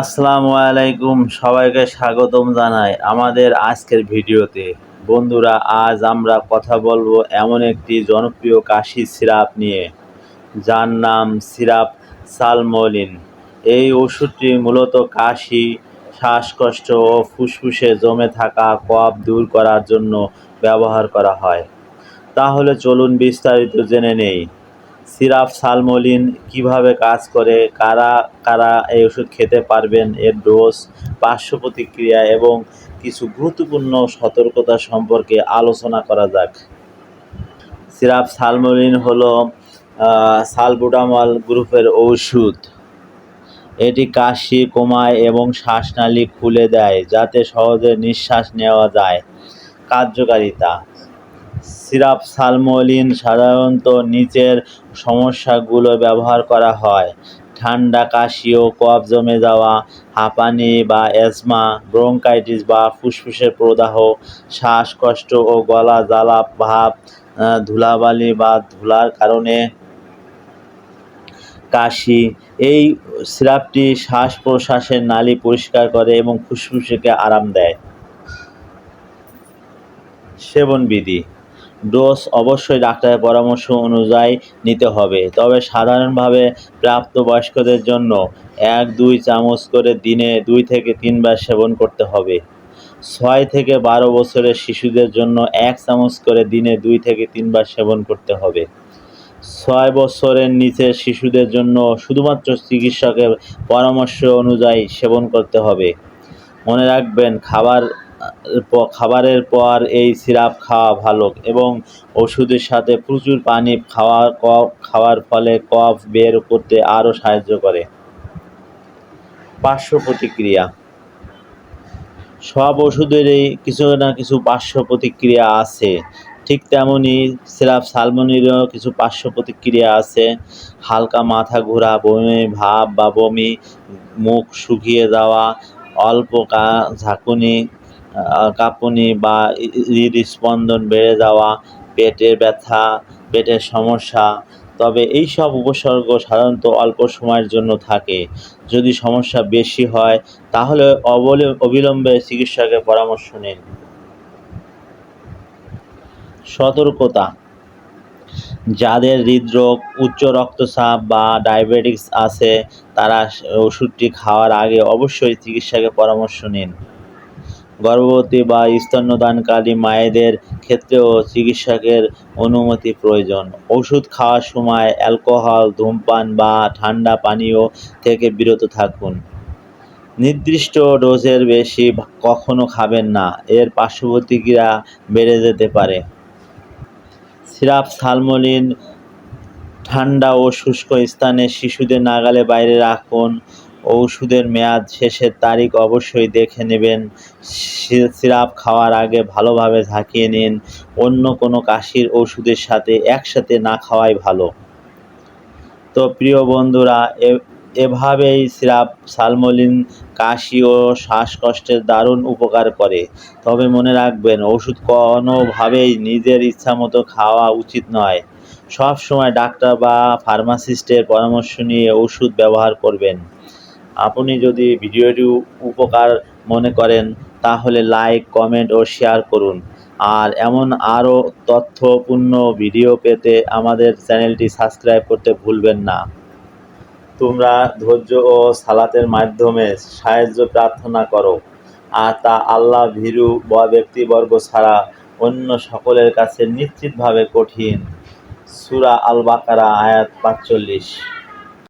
আসসালামু আলাইকুম, সবাইকে স্বাগতম জানাই আমাদের আজকের ভিডিওতে। বন্ধুরা, আজ আমরা কথা বলব এমন একটি জনপ্রিয় কাশি সিরাপ নিয়ে, যার নাম সিরাপ সালমোলিন। এই ওষুধটি মূলত কাশি, শ্বাসকষ্ট ও ফুসফুসে জমে থাকা কফ দূর করার জন্য ব্যবহার করা হয়। তাহলে চলুন বিস্তারিত জেনে নেই। সিরাপ সালমোলিন কীভাবে কাজ করে? কারা কারা এই ওষুধ খেতে পারবেন? এর ডোজ পার্শ্ব প্রতিক্রিয়া এবং কিছু গুরুত্বপূর্ণ সতর্কতা সম্পর্কে আলোচনা করা যাক। সিরাপ সালমোলিন হলো সালবুটামল গ্রুপের ঔষধ। এটি কাশি, কমায় এবং শ্বাসনালী খুলে দেয়, যাতে সহজে নিঃশ্বাস নেওয়া যায়। কার্যকারিতা সিরাপ, সালমোলিন সাধারণত নিচের সমস্যাগুলো ব্যবহার করা হয়। ঠান্ডা, কাশি ও কফ জমে যাওয়া, হাঁপানি বা অ্যাজমা ব্রঙ্কাইটিস বা ফুসফুসের প্রদাহ, শ্বাসকষ্ট ও গলা জ্বালা, ভাব ধুলাবালি বা ধুলার কারণে কাশি। এই সিরাপটি শ্বাস প্রশ্বাসের নালী পরিষ্কার করে এবং ফুসফুসকে আরাম দেয়। সেবনবিধি ডোজ অবশ্যই ডাক্তারের পরামর্শ অনুযায়ী নিতে হবে। তবে সাধারণভাবে প্রাপ্তবয়স্কদের জন্য এক, দুই চামচ করে দিনে দুই থেকে তিনবার সেবন করতে হবে। ছয় থেকে বারো বছরের শিশুদের জন্য এক চামচ করে দিনে দুই থেকে তিনবার সেবন করতে হবে। ছয় বছরের নিচে শিশুদের জন্য শুধুমাত্র চিকিৎসকের পরামর্শ অনুযায়ী সেবন করতে হবে। মনে রাখবেন, খাবার খাবারের পর এই সিরাপ খাওয়া ভালো এবং ওষুধের সাথে প্রচুর পানি খাওয়া, কফ খাওয়ার ফলে কফ বের করতে আরও সাহায্য করে। পার্শ্ব প্রতিক্রিয়া। সব ওষুধেরই কিছু না কিছু পার্শ্ব প্রতিক্রিয়া আছে। ঠিক তেমনই সিরাপ সালমনিরও কিছু পার্শ্ব প্রতিক্রিয়া আছে। হালকা মাথা ঘোরা, বমি, ভাব বা বমি, মুখ শুকিয়ে যাওয়া, অল্প কা ঝাঁকুনি কাঁপুনি বা হৃদস্পন্দন বেড়ে যাওয়া, পেটের ব্যথা, পেটের সমস্যা, তবে এই সব উপসর্গ সাধারণত অল্প সময়ের জন্য থাকে। যদি সমস্যা বেশি হয়, তাহলে অবলে, অবিলম্বে চিকিৎসকের পরামর্শ নিন। সতর্কতা। যাদের হৃদরোগ, উচ্চ রক্তচাপ বা ডায়াবেটিস আছে, তারা ওষুধটি খাওয়ার আগে অবশ্যই চিকিৎসকের পরামর্শ নিন। গর্ভবতী বা স্তন্যদানকারী মায়েদের ক্ষেত্রেও চিকিৎসকের অনুমতি প্রয়োজন। ওষুধ খাওয়ার সময় অ্যালকোহল, ধূমপান বা ঠান্ডা পানীয় থেকে বিরত থাকুন। নির্দিষ্ট ডোজের বেশি কখনো খাবেন না, এর পার্শ্ব প্রতিক্রিয়া বেড়ে যেতে পারে। সিরাপ, সালমোলিন, ঠান্ডা ও শুষ্ক স্থানে শিশুদের নাগালে বাইরে রাখুন। ওষুধের মেয়াদ শেষের তারিখ অবশ্যই দেখে নেবেন। সিরাপ খাওয়ার আগে ভালোভাবে ঝাঁকিয়ে নিন। অন্য কোনো কাশির ওষুধের সাথে একসাথে না খাওয়াই ভালো। তো প্রিয় বন্ধুরা এভাবেই সিরাপ, সালমোলিন, কাশি ও শ্বাসকষ্টের দারুণ উপকার করে। তবে মনে রাখবেন ওষুধ কোনোভাবেই নিজের ইচ্ছা মতো খাওয়া উচিত নয়। সব সময় ডাক্তার বা ফার্মাসিস্টের পরামর্শ নিয়ে ওষুধ ব্যবহার করবেন। আপনি যদি ভিডিওটি উপকার মনে করেন, তাহলে লাইক কমেন্ট ও শেয়ার করুন। আর এমন আরও তথ্যপূর্ণ ভিডিও পেতে আমাদের চ্যানেলটি সাবস্ক্রাইব করতে ভুলবেন না। তোমরা ধৈর্য ও সালাতের মাধ্যমে সাহায্য প্রার্থনা করো। আর তা আল্লাহ ভীরু বা ব্যক্তিবর্গ ছাড়া অন্য সকলের কাছে নিশ্চিতভাবে কঠিন। সুরা আল বাকারা আয়াত পাঁচচল্লিশ।